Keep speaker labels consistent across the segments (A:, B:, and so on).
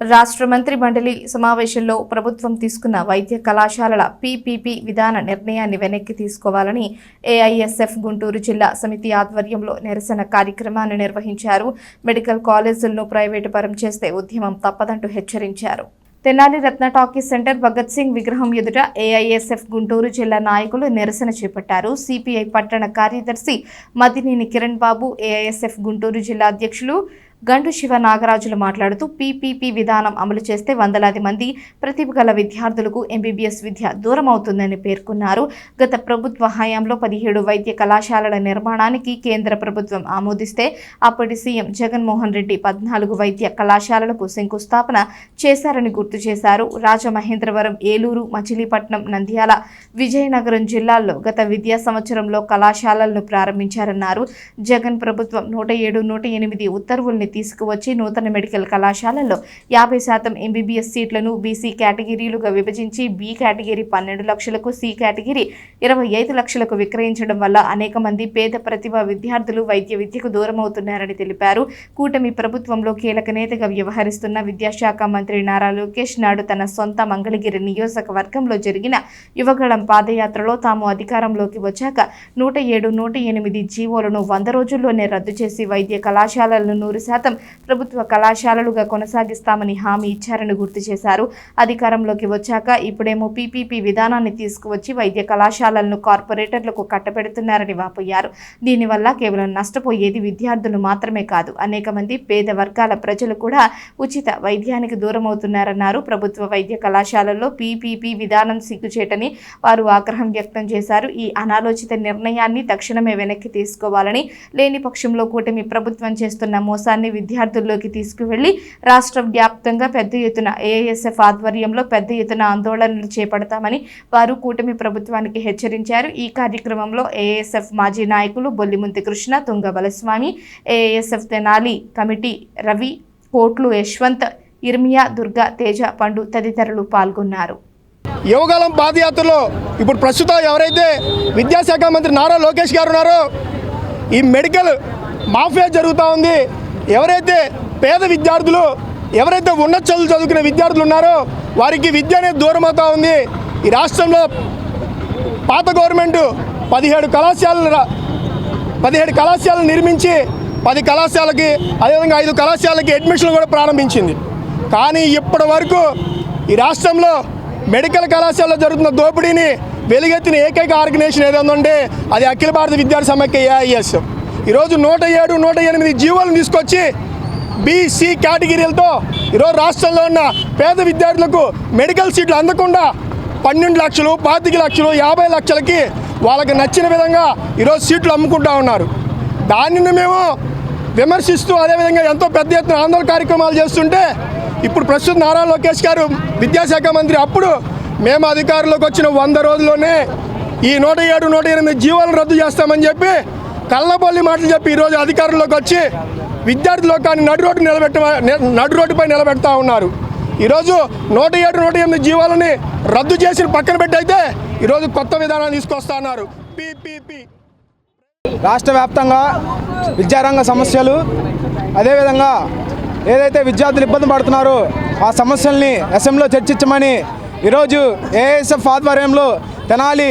A: రాష్ట్ర మంత్రి మండలి సమావేశంలో ప్రభుత్వం తీసుకున్న వైద్య కళాశాలల పీపీపీ విధాన నిర్ణయాన్ని వెనక్కి తీసుకోవాలని ఏఐఎస్ఎఫ్ గుంటూరు జిల్లా సమితి ఆధ్వర్యంలో నిరసన కార్యక్రమాన్ని నిర్వహించారు. మెడికల్ కాలేజీలను ప్రైవేటు పరం చేస్తే ఉద్యమం తప్పదంటూ హెచ్చరించారు. తెనాలి రత్న టాకీస్ సెంటర్ భగత్ సింగ్ విగ్రహం ఎదుట ఏఐఎస్ఎఫ్ గుంటూరు జిల్లా నాయకులు నిరసన చేపట్టారు. సిపిఐ పట్టణ కార్యదర్శి మదినేని కిరణ్ బాబు ఏఐఎస్ఎఫ్ గుంటూరు జిల్లా అధ్యక్షులు గండు శివ నాగరాజులు మాట్లాడుతూ పీపీపీ విధానం అమలు చేస్తే వందలాది మంది ప్రతిభ గల విద్యార్థులకు ఎంబీబీఎస్ విద్య దూరం అవుతుందని పేర్కొన్నారు. గత ప్రభుత్వ హయాంలో పదిహేడు వైద్య కళాశాలల నిర్మాణానికి కేంద్ర ప్రభుత్వం ఆమోదిస్తే అప్పటి సీఎం జగన్మోహన్ రెడ్డి పద్నాలుగు వైద్య కళాశాలలకు శంకుస్థాపన చేశారని గుర్తు చేశారు. రాజమహేంద్రవరం ఏలూరు మచిలీపట్నం నంద్యాల విజయనగరం జిల్లాల్లో గత విద్యా సంవత్సరంలో కళాశాలలను ప్రారంభించారన్నారు. జగన్ ప్రభుత్వం నూట ఏడు నూట ఎనిమిది ఉత్తర్వుల్ని తీసుకువచ్చి నూతన మెడికల్ కళాశాలల్లో యాభై శాతం ఎంబీబీఎస్ సీట్లను బీసీ కేటగిరీలుగా విభజించి బి కేటగిరీ పన్నెండు లక్షలకు సి కేటగిరీ ఇరవై ఐదు లక్షలకు విక్రయించడం వల్ల అనేక మంది పేద ప్రతిభ విద్యార్థులు వైద్య విద్యకు దూరమవుతున్నారని తెలిపారు. కూటమి ప్రభుత్వంలో కీలక నేతగా వ్యవహరిస్తున్న విద్యాశాఖ మంత్రి నారా లోకేష్ నాడు తన సొంత మంగళగిరి నియోజకవర్గంలో జరిగిన యువగళం పాదయాత్రలో తాము అధికారంలోకి వచ్చాక నూట ఏడు నూట ఎనిమిది జీవోలను వంద రోజుల్లోనే రద్దు చేసి వైద్య కళాశాలలను నూరు శాతం ప్రభుత్వ కళాశాలలుగా కొనసాగిస్తామని హామీ ఇచ్చారని గుర్తు చేశారు. అధికారంలోకి వచ్చాక ఇప్పుడేమో పీపీపీ విధానాన్ని తీసుకువచ్చి వైద్య కళాశాలలను కార్పొరేటర్లకు కట్టబెడుతున్నారని వాపోయారు. దీనివల్ల కేవలం నష్టపోయేది విద్యార్థులు మాత్రమే కాదు అనేక మంది పేద వర్గాల ప్రజలు కూడా ఉచిత వైద్యానికి దూరమవుతున్నారన్నారు. ప్రభుత్వ వైద్య కళాశాలల్లో పీపీపీ విధానం సిగ్గుచేటని వారు ఆగ్రహం వ్యక్తం చేశారు. ఈ అనాలోచిత నిర్ణయాన్ని తక్షణమే వెనక్కి తీసుకోవాలని లేని పక్షంలో కూటమి ప్రభుత్వం చేస్తున్న మోసాన్ని విద్యార్థుల్లోకి తీసుకువెళ్ళి రాష్ట్ర వ్యాప్తంగా పెద్ద ఎత్తున ఏఎస్ఎఫ్ ఆధ్వర్యంలో పెద్ద ఎత్తున ఆందోళనలు చేపడతామని వారు కూటమి ప్రభుత్వానికి హెచ్చరించారు. ఈ కార్యక్రమంలో ఏఎస్ఎఫ్ మాజీ నాయకులు బొల్లిముంతి కృష్ణ తుంగ బలస్వామి ఏఎస్ఎఫ్ తెనాలి కమిటీ రవి కోట్లు యశ్వంత్ ఇర్మియా దుర్గా తేజ పండు తదితరులు పాల్గొన్నారు.
B: యువకాలం పాదయాత్రలో ఇప్పుడు ప్రస్తుతం ఎవరైతే విద్యాశాఖ మంత్రి నారా లోకేష్ గారు ఉన్నారో ఈ మెడికల్ మాఫియా జరుగుతూ ఉంది. ఎవరైతే పేద విద్యార్థులు ఎవరైతే ఉన్నత చదువులు చదువుకునే విద్యార్థులు ఉన్నారో వారికి విద్య అనేది దూరమవుతూ ఉంది. ఈ రాష్ట్రంలో పాత గవర్నమెంట్ పదిహేడు కళాశాలలు రా- పదిహేడు కళాశాలలు నిర్మించి పది కళాశాలకి అదేవిధంగా ఐదు కళాశాలకి అడ్మిషన్లు కూడా ప్రారంభించింది. కానీ ఇప్పటి వరకు ఈ రాష్ట్రంలో మెడికల్ కళాశాలలో జరుగుతున్న దోపిడీని వెలుగెత్తిన ఏకైక ఆర్గనైజేషన్ ఏదో ఉందంటే అది అఖిల భారత విద్యార్థి సమైక్య ఏఐఎస్ ఈరోజు నూట ఏడు నూట ఎనిమిది జీవోలను తీసుకొచ్చి బీసీ కేటగిరీలతో ఈరోజు రాష్ట్రంలో ఉన్న పేద విద్యార్థులకు మెడికల్ సీట్లు అందకుండా పన్నెండు లక్షలు పాతిక లక్షలు యాభై లక్షలకి వాళ్ళకి నచ్చిన విధంగా ఈరోజు సీట్లు అమ్ముకుంటా ఉన్నారు. దానిని మేము విమర్శిస్తూ అదేవిధంగా ఎంతో పెద్ద ఎత్తున ఆందోళన కార్యక్రమాలు చేస్తుంటే ఇప్పుడు ప్రస్తుతం నారా లోకేష్ గారు విద్యాశాఖ మంత్రి అప్పుడు మేము అధికారంలోకి వచ్చిన వంద రోజుల్లోనే ఈ నూట ఏడు నూట ఎనిమిది జీవాలను రద్దు చేస్తామని చెప్పి కళ్ళబొల్లి మాటలు చెప్పి ఈరోజు అధికారంలోకి వచ్చి విద్యార్థి లోకాన్ని నడు రోడ్డు నిలబెట్ట నడు రోడ్డుపై నిలబెడతా ఉన్నారు. ఈరోజు నూట ఏడు నూట ఎనిమిది జీవాలని రద్దు చేసిన పక్కన పెట్టి అయితే ఈరోజు కొత్త విధానాన్ని తీసుకొస్తా ఉన్నారు పీపీపీ.
C: రాష్ట్ర వ్యాప్తంగా విద్యారంగ సమస్యలు అదేవిధంగా ఏదైతే విద్యార్థులు ఇబ్బంది పడుతున్నారో ఆ సమస్యల్ని అసెంబ్లీలో చర్చించమని ఈరోజు ఏఎస్ఎఫ్ ఆధ్వర్యంలో తెనాలి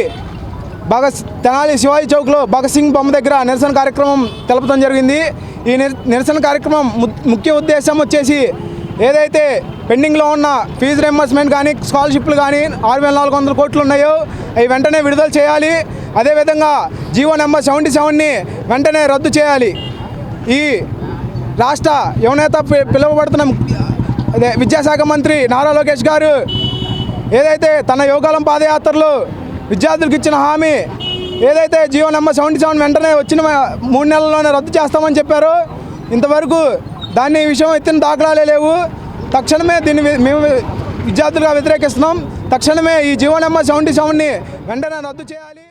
C: భగత్ తెనాలి శివాజీ చౌక్లో భగత్ సింగ్ బొమ్మ దగ్గర నిరసన కార్యక్రమం తెలపడం జరిగింది. ఈ నిరసన కార్యక్రమం ము- ముఖ్య ఉద్దేశం వచ్చేసి ఏదైతే పెండింగ్లో ఉన్న ఫీజు రెంబర్స్మెంట్ కానీ స్కాలర్షిప్లు కానీ ఆరు వేల నాలుగు వందల కోట్లు ఉన్నాయో అవి వెంటనే విడుదల చేయాలి. అదేవిధంగా జీవో నెంబర్ సెవెంటీ సెవెన్ని వెంటనే రద్దు చేయాలి. ఈ రాష్ట్ర యువనేత పి- పిలువబడుతున్న అదే విద్యాశాఖ మంత్రి నారా లోకేష్ గారు ఏదైతే తన యోగాలం పాదయాత్రలో విద్యార్థులకు ఇచ్చిన హామీ ఏదైతే జియో నెంబర్ సెవెంటీ సెవెన్ వెంటనే వచ్చిన మూడు నెలల్లోనే రద్దు చేస్తామని చెప్పారు. ఇంతవరకు దాన్ని ఈ విషయం ఎత్తిన దాఖలాలే లేవు. తక్షణమే దీన్ని మేము విద్యార్థులుగా వ్యతిరేకిస్తున్నాం. తక్షణమే ఈ జియో నెంబర్ సెవెంటీ సెవెన్ని వెంటనే రద్దు చేయాలి.